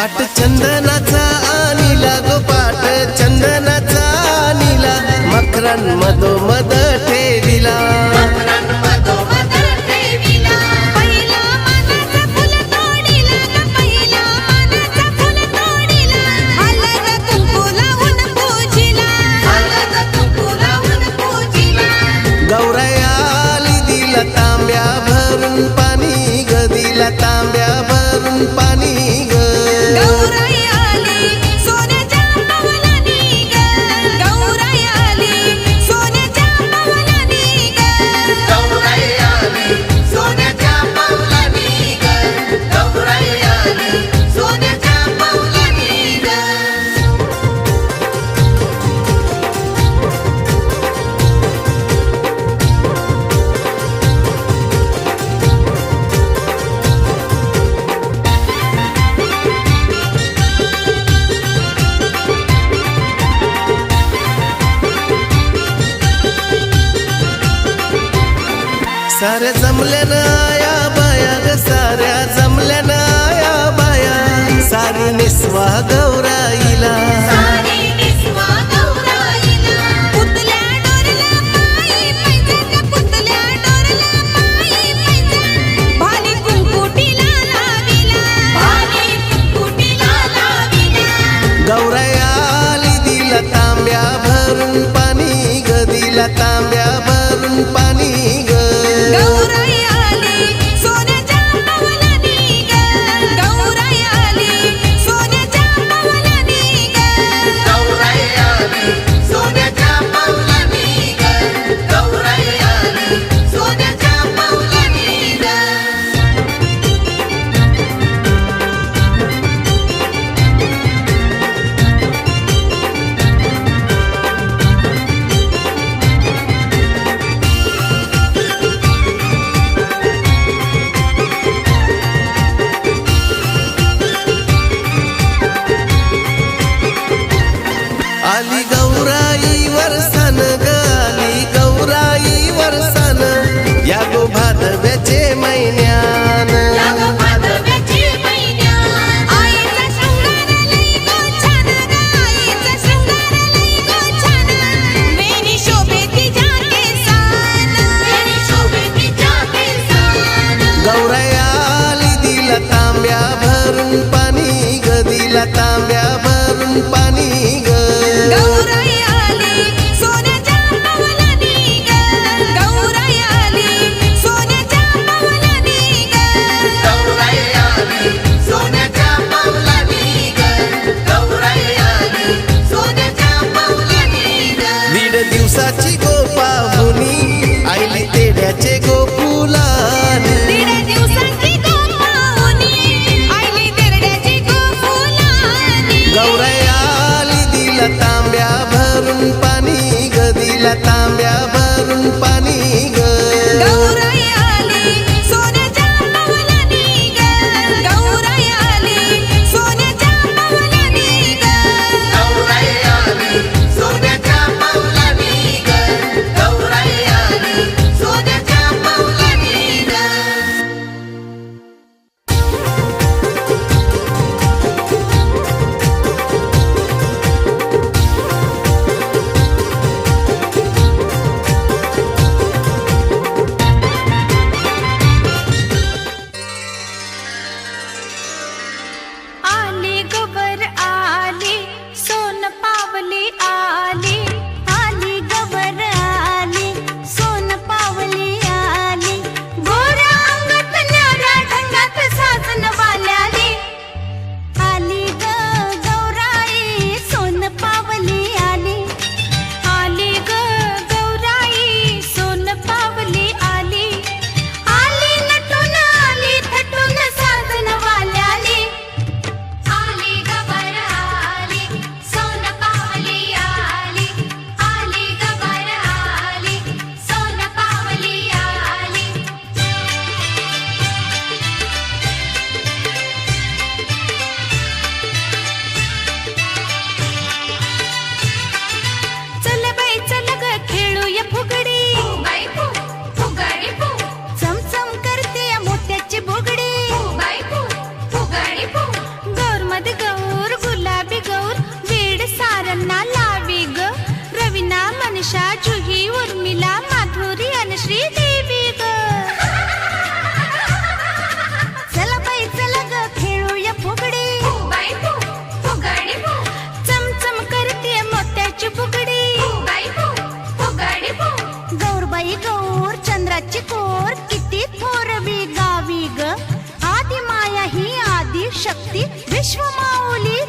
पाट चंदनाचा आणि लागो पाट चंदनाचा आणिला. मकरान मधोमध सारे जमले ना चंद्राची फुगडी गौरबाई गौर चंद्राची कोर किती थोरवी गावी ग. आदि माया ही आदि शक्ती विश्व माऊली